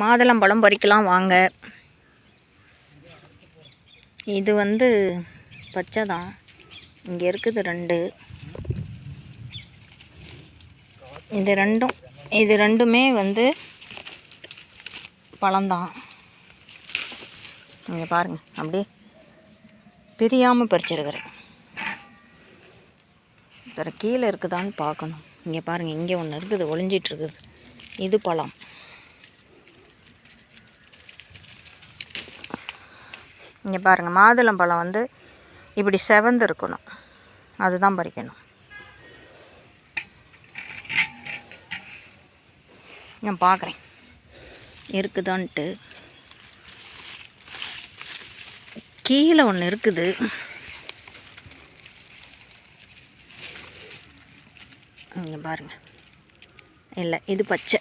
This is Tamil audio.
மாதுளம்பழம் பறிக்கலாம் வாங்க. இது வந்து பச்சை தான் இங்கே இருக்குது ரெண்டு. இது ரெண்டும் இது ரெண்டுமே வந்து பழம்தான். இங்கே பாருங்கள் அப்படியே பிரியாமல் பறிச்சிருக்கிறேன். வேறு கீழே இருக்குதான்னு பார்க்கணும். இங்கே பாருங்கள் இங்கே ஒன்று இருக்குது ஒளிஞ்சிட்ருக்குது இது பழம். இங்கே பாருங்கள் மாதுளம்பழம் வந்து இப்படி செவந்து இருக்கணும் அதுதான் பறிக்கணும். நான் பார்க்குறேன் இருக்குதான்ட்டு. கீழே ஒன்று இருக்குது. இங்கே பாருங்கள் இல்லை இது பச்சை.